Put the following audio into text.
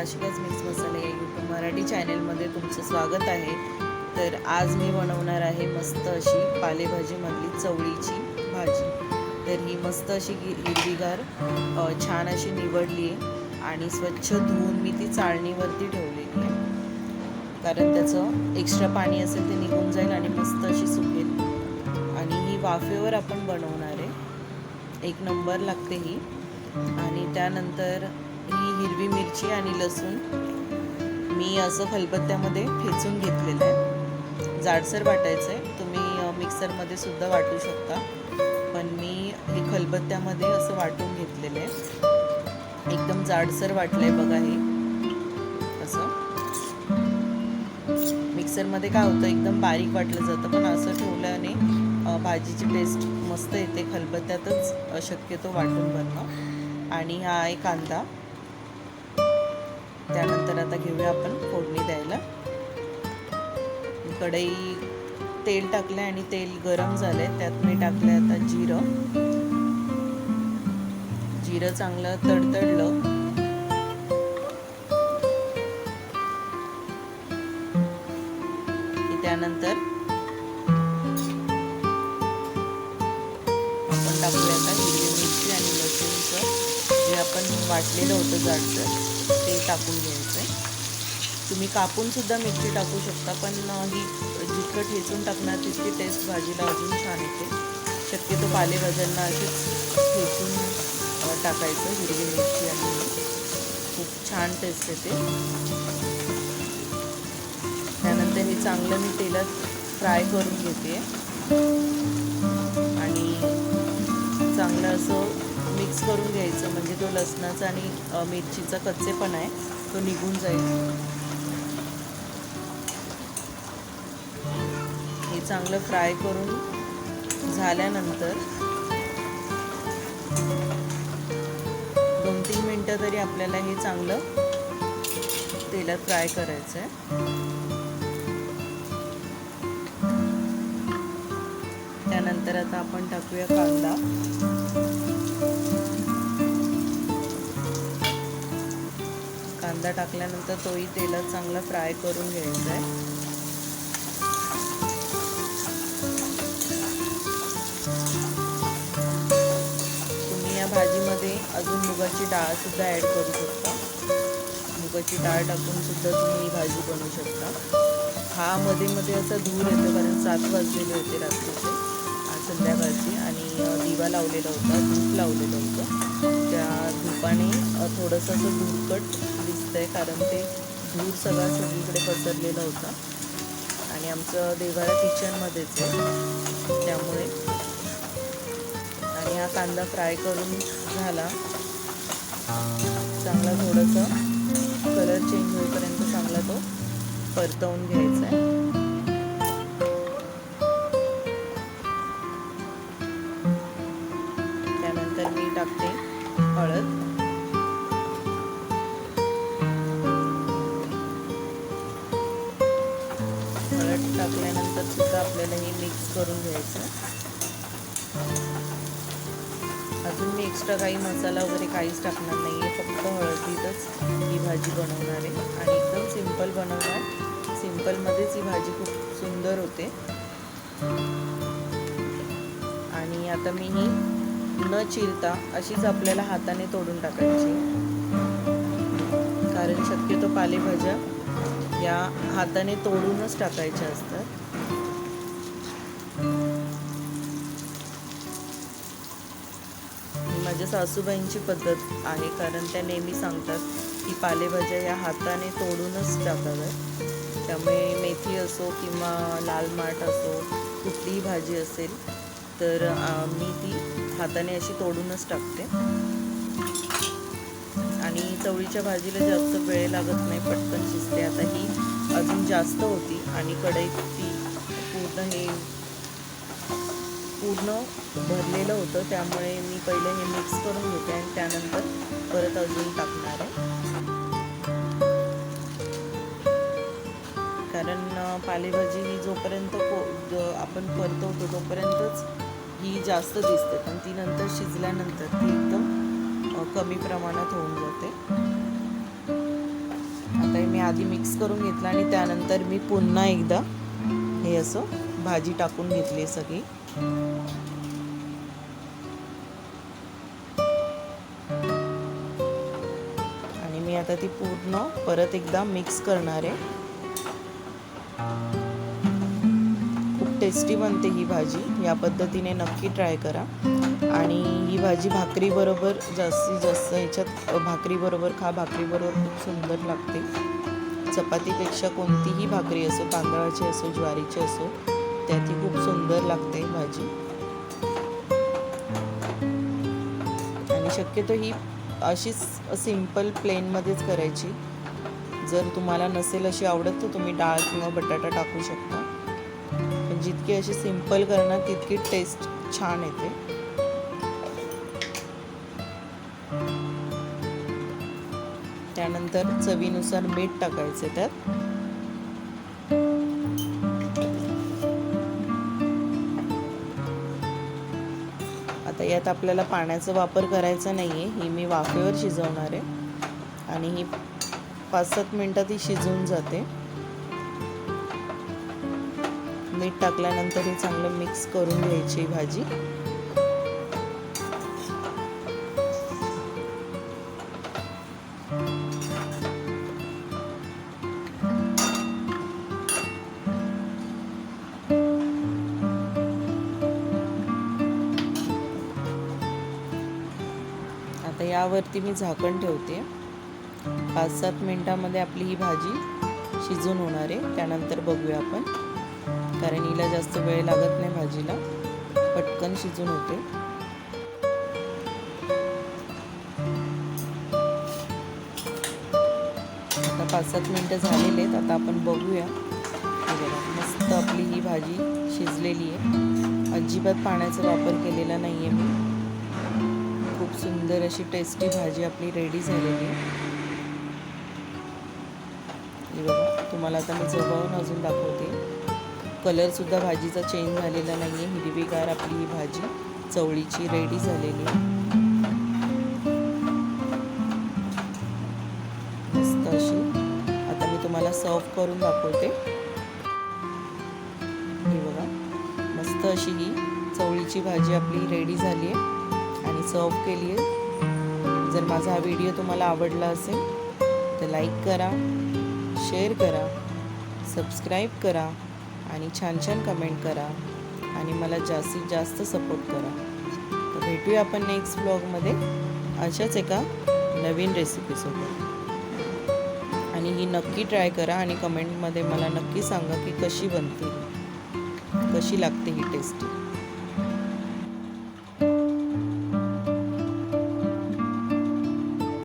आशिकाच mix मसाला या YouTube Marathi चॅनेलमध्ये तुमचं स्वागत आहे. तर आज मी बनवणार आहे मस्त अशी पालेभाजीमधली चवळीची भाजी. तर ही मस्त अशी हिरवीगार छान अशी निवडली आहे आणि स्वच्छ धुवून मी ती चाळणीवरती ठेवलेली आहे. कारण त्याचं एक्स्ट्रा पाणी असेल ते निघून जाईल आणि मस्त अशी सुकेल. आणि ही वाफेवर आपण बनवणार आहे. एक नंबर लागते ही. आणि त्यानंतर ही हिरवी मिरची आणि लसूण मी असं खलबत्त्यामध्ये ठेचून घेतलेलं आहे. जाडसर वाटायचं आहे तुम्ही मिक्सरमध्ये सुद्धा वाटू शकता. पण मी हे खलबत्त्यामध्ये असं वाटून घेतलेलं आहे. एकदम जाडसर वाटलं आहे बघा हे. असं. मिक्सरमध्ये काय होतं एकदम बारीक वाटलं जातं. पण असं ठेवल्याने भाजीची टेस्ट मस्त येते. खलबत्त्यातच शक्यतो वाटून बनणं आणि हा आहे कांदा. त्यानंतर आता घेऊया आपण फोडणी द्यायला. कढई तेल टाकलं आणि तेल गरम झालंय. त्यात मी टाकलं आता जिरं. जिरं चांगलं तडतडलं. त्यानंतर आपण टाकूया आता जे आपण वाटलेलं होतं जाडसर ते टाकून घ्यायचं आहे तुम्ही कापूनसुद्धा मिरची टाकू शकता पण ही जितकं ठेचून टाकणार तितकी टेस्ट भाजीला अजून छान येते. शक्यतो पालेभाज्यांना अशीच ठेचून टाकायचं हिरवी मिरची आणि खूप छान टेस्ट येते. त्यानंतर हे चांगलं मी तेलात फ्राय करून घेते. करून घ्यायचं. म्हणजे तो लसणाचा आणि मिरचीचा कच्चेपणा आहे तो निघून जाईल. हे चांगलं फ्राय करून झाल्यानंतर दोन तीन मिनटं तरी आपल्याला हे चांगलं तेलात फ्राय करायचं आहे त्यानंतर आता आपण टाकूया कांदा. कांदा टाकल्यानंतर तोही तेलात चांगला फ्राय करून घ्यायचा आहे. तुम्ही या भाजीमध्ये अजून मुगाची डाळ सुद्धा ॲड करू शकता. मुगाची डाळ टाकून सुद्धा तुम्ही ही भाजी बनवू शकता. हा मध्ये मध्ये असा धूर येतो कारण सात वाजलेले होते रात्रीचे. आज संध्याकाळची आणि दिवा लावलेला होता धूप लावलेलं होतं. त्या धुपाने थोडंसं असं धूरकट आहे कारण ते धूर सगळा सगळीकडे पसरलेला होता. आणि आमचं देवारा किचनमध्येच आहे. त्यामुळे. आणि हा कांदा फ्राय करून झाला. चांगला थोडंसं कलर चेंज होईपर्यंत चांगला तो परतवून घ्यायचा आहे. सुद्धा आपल्याला हे मिक्स करून घ्यायचं. अजून मी एक्स्ट्रा काही मसाला वगैरे काहीच टाकणार नाही आहे फक्त हळदीतच ही भाजी बनवणार आहे. आणि एकदम सिंपल बनवणार. सिंपलमध्येच ही भाजी खूप सुंदर होते. आणि आता मी ही न चिरता अशीच आपल्याला हाताने तोडून टाकायची. कारण शक्यतो पालेभाज्या या हाताने तोडूनच टाकायच्या असतात. माझ्या सासूबाईंची पद्धत आहे कारण त्या नेहमी सांगतात की पालेभाज्या या हाताने तोडूनच टाकाव्यात त्यामुळे मेथी असो किंवा लाल माठ असो कुठलीही भाजी असेल तर मी ती हाताने अशी तोडूनच टाकते. आणि चवळीच्या भाजीला जास्त वेळ लागत नाही पटकन शिजते. आता ही अजून जास्त होती आणि कढईत ती पूर्ण हे पूर्ण भरलेलं होतं त्यामुळे मी पहिले हे मिक्स करून घेते आणि त्यानंतर परत अजून टाकणार आहे. कारण पालेभाजी ही जोपर्यंत को आपण परतवतो तोपर्यंतच ही जास्त दिसते. पण ती नंतर शिजल्यानंतर ती एकदम कमी प्रमाणात होऊन जाते. आता हे मी आधी मिक्स करून घेतलं आणि त्यानंतर मी पुन्हा एकदा हे असं भाजी टाकून घेतली सगळी. आणि मी आता ती पूर्ण परत एकदा मिक्स करणार आहे. खूप टेस्टी बनते ही भाजी. या पद्धतीने नक्की ट्राय करा. आणि ही भाजी भाकरीबरोबर जास्तीत जास्त ह्याच्यात भाकरीबरोबर खा. भाकरीबरोबर खूप सुंदर लागते. चपातीपेक्षा कोणतीही भाकरी असो तांदळाची असो ज्वारीची असो त्या ती खूप सुंदर लागते भाजी. आणि शक्यतो ही अशीच सिंपल प्लेनमध्येच करायची. जर तुम्हाला नसेल अशी आवडत तर तुम्ही डाळ किंवा बटाटा टाकू शकता. पण जितकी अशी सिंपल करणार तितकी टेस्ट छान येते. त्यानंतर चवीनुसार मीठ टाकायचे त्यात. आता यात आपल्याला पाण्याचा वापर करायचा नाही आहे ही मी वाफेवर शिजवणार आहे. आणि ही पाच सात मिनटात ही शिजून जाते. मीठ टाकल्यानंतर ही चांगलं मिक्स करून घ्यायची भाजी. यावरती मी झाकण ठेवते. पाच सात मिनटामध्ये आपली ही भाजी शिजून होणार आहे. त्यानंतर बघूया आपण. कारण हिला जास्त वेळ लागत नाही भाजीला. पटकन शिजून होते. आता पाच सात मिनटं झालेले आहेत. आता आपण बघूया. मस्त आपली ही भाजी शिजलेली आहे. अजिबात पाण्याचा वापर केलेला नाही आहे मी. सुंदर अशी टेस्टी भाजी आपली रेडी झालेली आहे. बघा तुम्हाला आता मी जवळून अजून दाखवते. कलरसुद्धा भाजीचा चेंज झालेला नाही आहे हिरवीगार आपली ही भाजी चवळीची रेडी झालेली आहे. मस्त अशी. आता मी तुम्हाला सर्व करून दाखवते. हे बघा मस्त अशी ही चवळीची भाजी आपली रेडी झाली आहे. सर्व केली आहे जर माझा हा व्हिडिओ तुम्हाला आवडला असेल तर लाईक करा शेअर करा सबस्क्राईब करा आणि छान छान कमेंट करा आणि मला जास्तीत जास्त सपोर्ट करा. तर भेटूया आपण नेक्स्ट ब्लॉगमध्ये अशाच एका नवीन रेसिपीसोबत आणि ही नक्की ट्राय करा आणि कमेंटमध्ये मला नक्की सांगा की कशी बनते कशी लागते ही टेस्टी